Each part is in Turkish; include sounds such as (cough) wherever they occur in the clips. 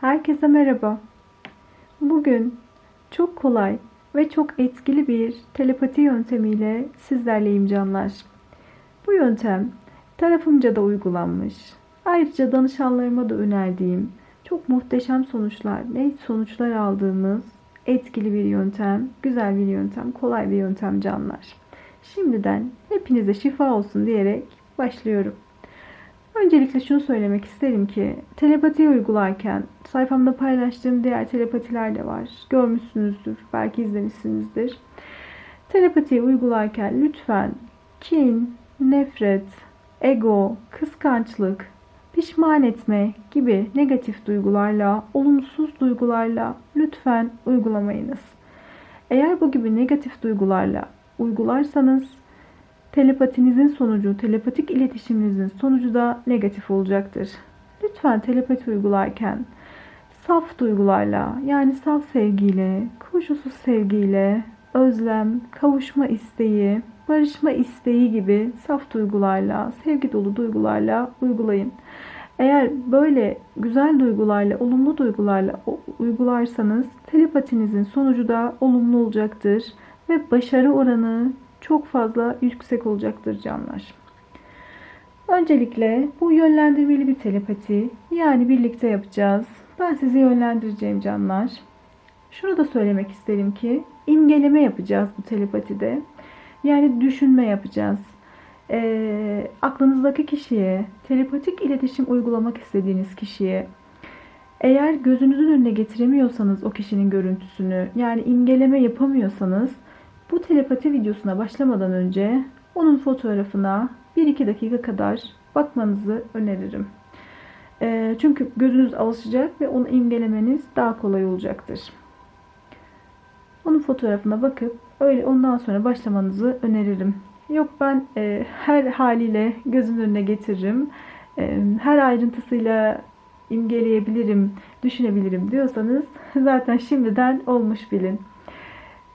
Herkese merhaba. Bugün çok kolay ve çok etkili bir telepati yöntemiyle sizlerleyim canlar. Bu yöntem tarafımca da uygulanmış. Ayrıca danışanlarıma da önerdiğim çok muhteşem sonuçlar, net sonuçlar aldığımız etkili bir yöntem, güzel bir yöntem, kolay bir yöntem canlar. Şimdiden hepinize şifa olsun diyerek başlıyorum. Öncelikle şunu söylemek isterim ki telepati uygularken sayfamda paylaştığım diğer telepatiler de var. Görmüşsünüzdür, belki izlemişsinizdir. Telepatiyi uygularken lütfen kin, nefret, ego, kıskançlık, pişman etme gibi negatif duygularla, olumsuz duygularla lütfen uygulamayınız. Eğer bu gibi negatif duygularla uygularsanız telepatinizin sonucu, telepatik iletişiminizin sonucu da negatif olacaktır. Lütfen telepati uygularken saf duygularla, yani saf sevgiyle, koşulsuz sevgiyle, özlem, kavuşma isteği, barışma isteği gibi saf duygularla, sevgi dolu duygularla uygulayın. Eğer böyle güzel duygularla, olumlu duygularla uygularsanız telepatinizin sonucu da olumlu olacaktır ve başarı oranı çok fazla yüksek olacaktır canlar. Öncelikle bu yönlendirmeli bir telepati yani birlikte yapacağız. Ben sizi yönlendireceğim canlar. Şunu da söylemek isterim ki imgeleme yapacağız bu telepatide. Yani düşünme yapacağız. E, aklınızdaki kişiye, telepatik iletişim uygulamak istediğiniz kişiye eğer gözünüzün önüne getiremiyorsanız o kişinin görüntüsünü, yani imgeleme yapamıyorsanız bu telepati videosuna başlamadan önce onun fotoğrafına 1-2 dakika kadar bakmanızı öneririm. E, çünkü gözünüz alışacak ve onu imgelemeniz daha kolay olacaktır. Onun fotoğrafına bakıp öyle ondan sonra başlamanızı öneririm. Yok ben e, her haliyle gözümün önüne getiririm. E, her ayrıntısıyla imgeleyebilirim, düşünebilirim diyorsanız (laughs) zaten şimdiden olmuş bilin.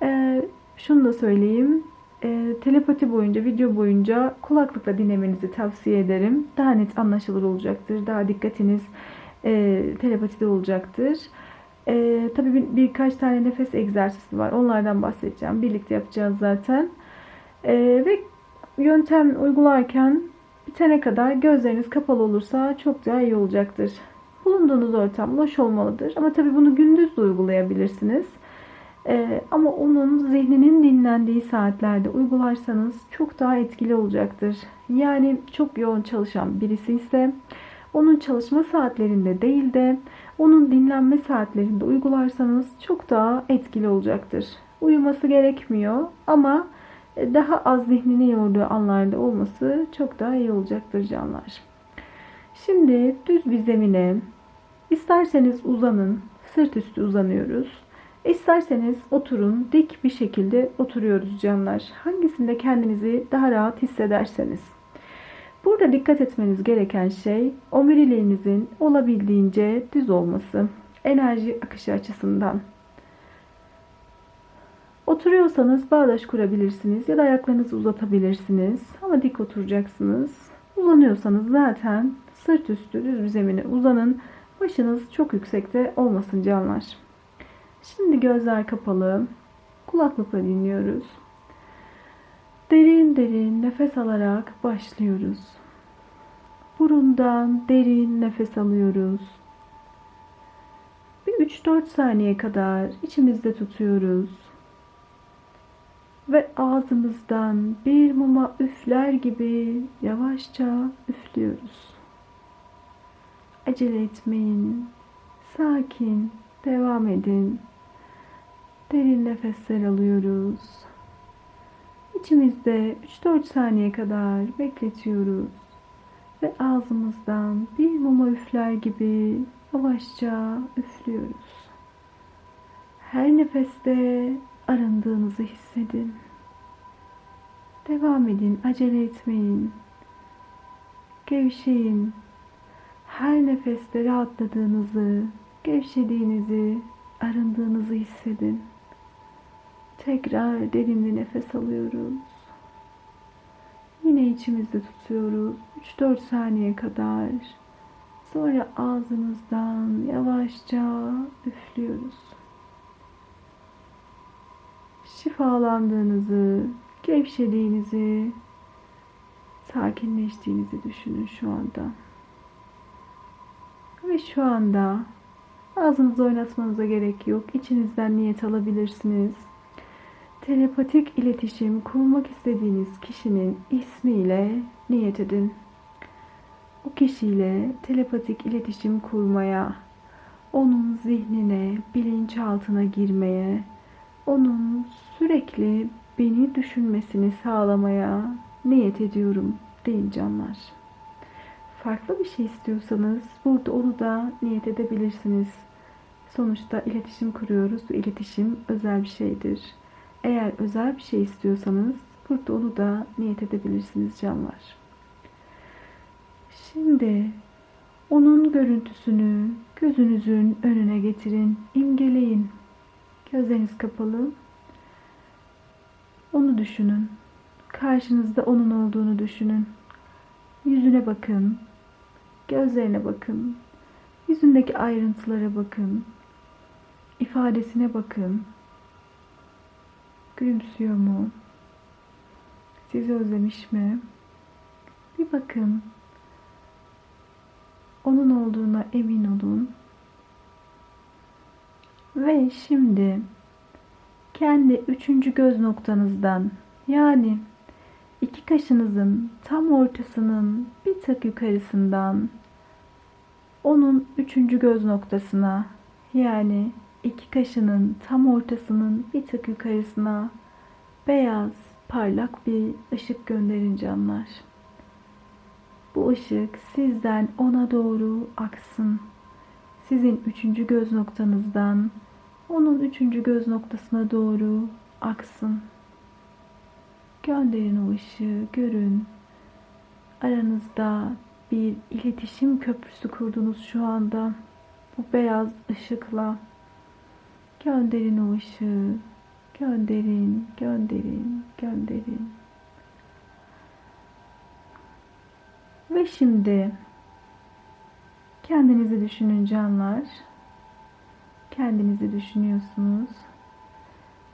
E, şunu da söyleyeyim. E, telepati boyunca, video boyunca kulaklıkla dinlemenizi tavsiye ederim. Daha net anlaşılır olacaktır. Daha dikkatiniz e, telepatide olacaktır. E, tabii bir, birkaç tane nefes egzersizi var. Onlardan bahsedeceğim. Birlikte yapacağız zaten. E, ve yöntem uygularken bitene kadar gözleriniz kapalı olursa çok daha iyi olacaktır. Bulunduğunuz ortam loş olmalıdır. Ama tabii bunu gündüz de uygulayabilirsiniz. Ee, ama onun zihninin dinlendiği saatlerde uygularsanız çok daha etkili olacaktır. Yani çok yoğun çalışan birisi ise onun çalışma saatlerinde değil de onun dinlenme saatlerinde uygularsanız çok daha etkili olacaktır. Uyuması gerekmiyor ama daha az zihnini yorduğu anlarda olması çok daha iyi olacaktır canlar. Şimdi düz bir zemine isterseniz uzanın, sırt üstü uzanıyoruz. İsterseniz oturun, dik bir şekilde oturuyoruz canlar. Hangisinde kendinizi daha rahat hissederseniz. Burada dikkat etmeniz gereken şey omuriliğinizin olabildiğince düz olması. Enerji akışı açısından. Oturuyorsanız bağdaş kurabilirsiniz ya da ayaklarınızı uzatabilirsiniz. Ama dik oturacaksınız. Uzanıyorsanız zaten sırt üstü düz bir zemine uzanın. Başınız çok yüksekte olmasın canlar. Şimdi gözler kapalı. Kulaklıkla dinliyoruz. Derin derin nefes alarak başlıyoruz. Burundan derin nefes alıyoruz. Bir 3-4 saniye kadar içimizde tutuyoruz. Ve ağzımızdan bir muma üfler gibi yavaşça üflüyoruz. Acele etmeyin. Sakin devam edin. Derin nefesler alıyoruz. İçimizde 3-4 saniye kadar bekletiyoruz. Ve ağzımızdan bir muma üfler gibi yavaşça üflüyoruz. Her nefeste arındığınızı hissedin. Devam edin, acele etmeyin. Gevşeyin. Her nefeste rahatladığınızı, gevşediğinizi, arındığınızı hissedin. Tekrar derin bir nefes alıyoruz. Yine içimizde tutuyoruz. 3-4 saniye kadar Sonra ağzımızdan yavaşça üflüyoruz. Şifalandığınızı, gevşediğinizi, sakinleştiğinizi düşünün şu anda. Ve şu anda ağzınızı oynatmanıza gerek yok. İçinizden niyet alabilirsiniz. Telepatik iletişim kurmak istediğiniz kişinin ismiyle niyet edin. O kişiyle telepatik iletişim kurmaya, onun zihnine, bilinçaltına girmeye, onun sürekli beni düşünmesini sağlamaya niyet ediyorum deyin canlar. Farklı bir şey istiyorsanız burada onu da niyet edebilirsiniz. Sonuçta iletişim kuruyoruz iletişim özel bir şeydir. Eğer özel bir şey istiyorsanız burada onu da niyet edebilirsiniz canlar. Şimdi onun görüntüsünü gözünüzün önüne getirin, imgeleyin. Gözleriniz kapalı. Onu düşünün. Karşınızda onun olduğunu düşünün. Yüzüne bakın. Gözlerine bakın. Yüzündeki ayrıntılara bakın. İfadesine bakın. Gülümsüyor mu? Sizi özlemiş mi? Bir bakın. Onun olduğuna emin olun. Ve şimdi kendi üçüncü göz noktanızdan yani iki kaşınızın tam ortasının bir tık yukarısından onun üçüncü göz noktasına yani iki kaşının tam ortasının bir tık yukarısına beyaz parlak bir ışık gönderin canlar. Bu ışık sizden ona doğru aksın. Sizin üçüncü göz noktanızdan onun üçüncü göz noktasına doğru aksın. Gönderin o ışığı, görün. Aranızda bir iletişim köprüsü kurdunuz şu anda. Bu beyaz ışıkla. Gönderin o ışığı. Gönderin, gönderin, gönderin. Ve şimdi kendinizi düşünün canlar. Kendinizi düşünüyorsunuz.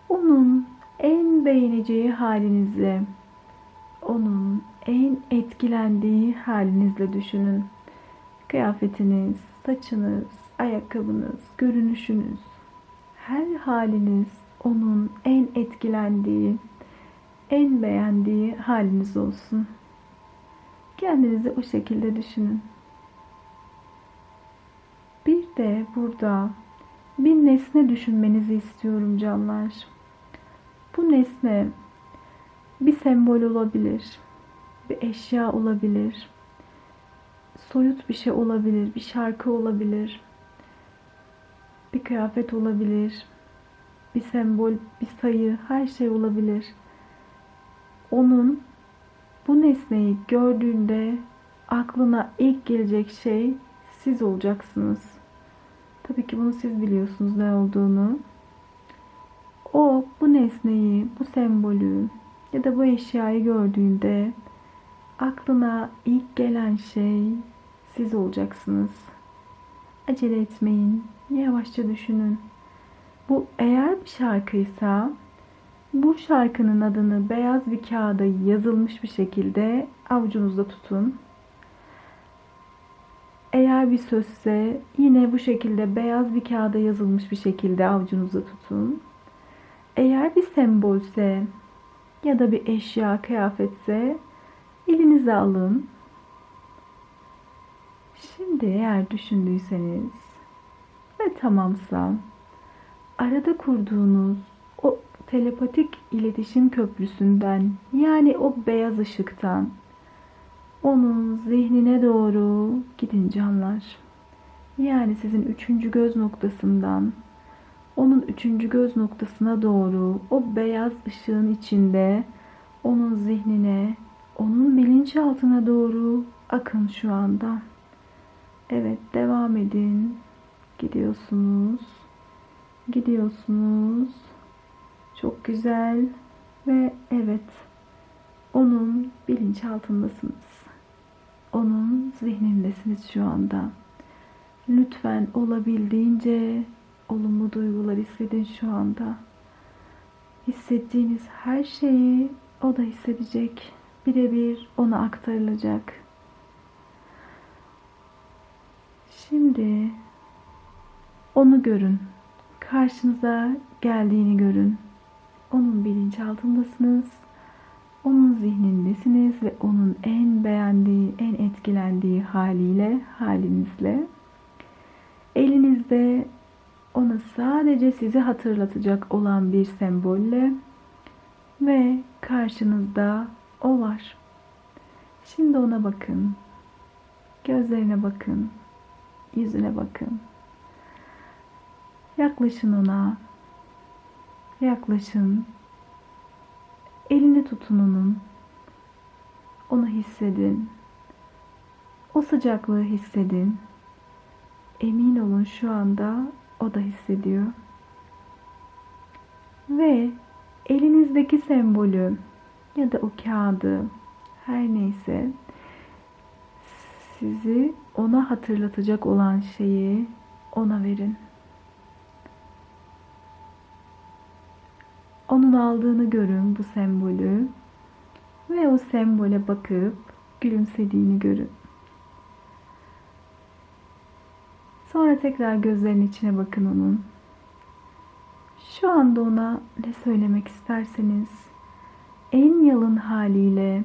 Onun en beğeneceği halinizle, onun en etkilendiği halinizle düşünün. Kıyafetiniz, saçınız, ayakkabınız, görünüşünüz, her haliniz onun en etkilendiği, en beğendiği haliniz olsun. Kendinizi o şekilde düşünün. Bir de burada bir nesne düşünmenizi istiyorum canlar. Bu nesne bir sembol olabilir, bir eşya olabilir, soyut bir şey olabilir, bir şarkı olabilir, bir kıyafet olabilir, bir sembol, bir sayı, her şey olabilir. Onun bu nesneyi gördüğünde aklına ilk gelecek şey siz olacaksınız. Tabii ki bunu siz biliyorsunuz ne olduğunu. O bu nesneyi, bu sembolü ya da bu eşyayı gördüğünde aklına ilk gelen şey siz olacaksınız. Acele etmeyin. Yavaşça düşünün. Bu eğer bir şarkıysa bu şarkının adını beyaz bir kağıda yazılmış bir şekilde avucunuzda tutun. Eğer bir sözse yine bu şekilde beyaz bir kağıda yazılmış bir şekilde avucunuzda tutun. Eğer bir sembolse ya da bir eşya, kıyafetse elinize alın. Şimdi eğer düşündüyseniz ve tamamsa arada kurduğunuz o telepatik iletişim köprüsünden yani o beyaz ışıktan onun zihnine doğru gidin canlar. Yani sizin üçüncü göz noktasından onun üçüncü göz noktasına doğru o beyaz ışığın içinde onun zihnine, onun bilinçaltına doğru akın şu anda. Evet devam edin. Gidiyorsunuz. Gidiyorsunuz. Çok güzel. Ve evet onun bilinçaltındasınız. Onun zihnindesiniz şu anda. Lütfen olabildiğince olumlu duygular hissedin şu anda. Hissettiğiniz her şeyi o da hissedecek. Birebir ona aktarılacak. Şimdi onu görün. Karşınıza geldiğini görün. Onun bilinçaltındasınız. Onun zihnindesiniz ve onun en beğendiği, en etkilendiği haliyle, halinizle. Elinizde ona sadece sizi hatırlatacak olan bir sembolle ve karşınızda o var. Şimdi ona bakın. Gözlerine bakın. Yüzüne bakın. Yaklaşın ona. Yaklaşın. Elini tutun onun. Onu hissedin. O sıcaklığı hissedin. Emin olun şu anda o da hissediyor. Ve elinizdeki sembolü ya da o kağıdı her neyse sizi ona hatırlatacak olan şeyi ona verin. Onun aldığını görün bu sembolü ve o sembole bakıp gülümsediğini görün. Sonra tekrar gözlerinin içine bakın onun. Şu anda ona ne söylemek isterseniz en yalın haliyle,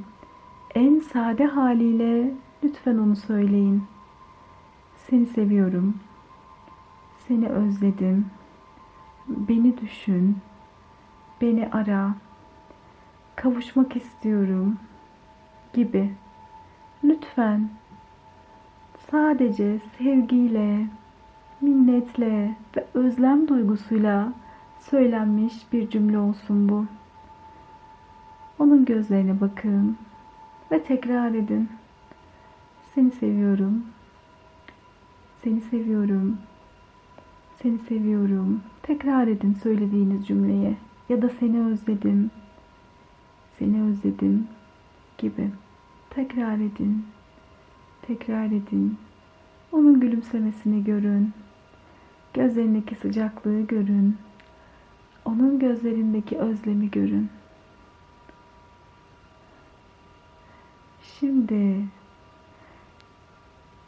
en sade haliyle lütfen onu söyleyin. Seni seviyorum. Seni özledim. Beni düşün. Beni ara. Kavuşmak istiyorum gibi. Lütfen sadece sevgiyle, minnetle ve özlem duygusuyla söylenmiş bir cümle olsun bu. Onun gözlerine bakın ve tekrar edin. Seni seviyorum. Seni seviyorum. Seni seviyorum. Tekrar edin söylediğiniz cümleyi ya da seni özledim. Seni özledim gibi. Tekrar edin. Tekrar edin. Onun gülümsemesini görün. Gözlerindeki sıcaklığı görün. Onun gözlerindeki özlemi görün. Şimdi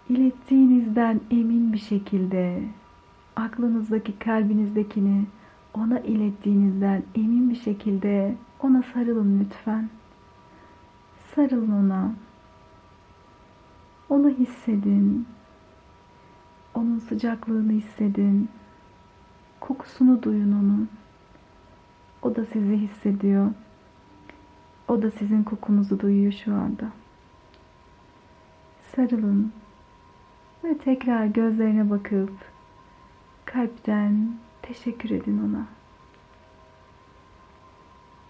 ilettiğinizden emin bir şekilde aklınızdaki, kalbinizdekini ona ilettiğinizden emin bir şekilde ona sarılın lütfen. Sarılın ona. Onu hissedin. Onun sıcaklığını hissedin. Kokusunu duyun onun. O da sizi hissediyor. O da sizin kokunuzu duyuyor şu anda. Sarılın ve tekrar gözlerine bakıp kalpten teşekkür edin ona.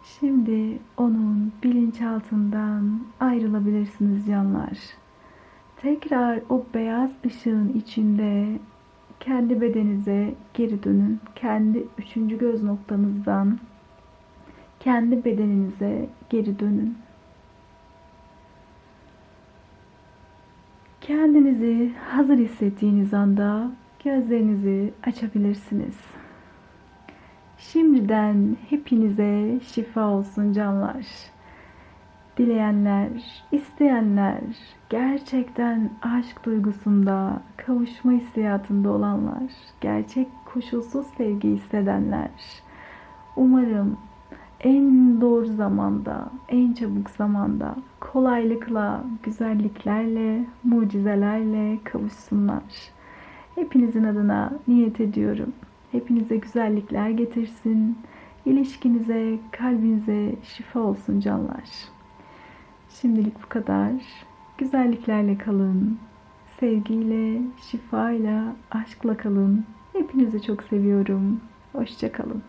Şimdi onun bilinçaltından ayrılabilirsiniz canlar. Tekrar o beyaz ışığın içinde kendi bedeninize geri dönün. Kendi üçüncü göz noktanızdan kendi bedeninize geri dönün. Kendinizi hazır hissettiğiniz anda gözlerinizi açabilirsiniz. Şimdiden hepinize şifa olsun canlar. Dileyenler, isteyenler, gerçekten aşk duygusunda, kavuşma hissiyatında olanlar, gerçek koşulsuz sevgi hissedenler. Umarım en doğru zamanda, en çabuk zamanda, kolaylıkla, güzelliklerle, mucizelerle kavuşsunlar. Hepinizin adına niyet ediyorum. Hepinize güzellikler getirsin. İlişkinize, kalbinize şifa olsun canlar. Şimdilik bu kadar. Güzelliklerle kalın. Sevgiyle, şifayla, aşkla kalın. Hepinizi çok seviyorum. Hoşçakalın.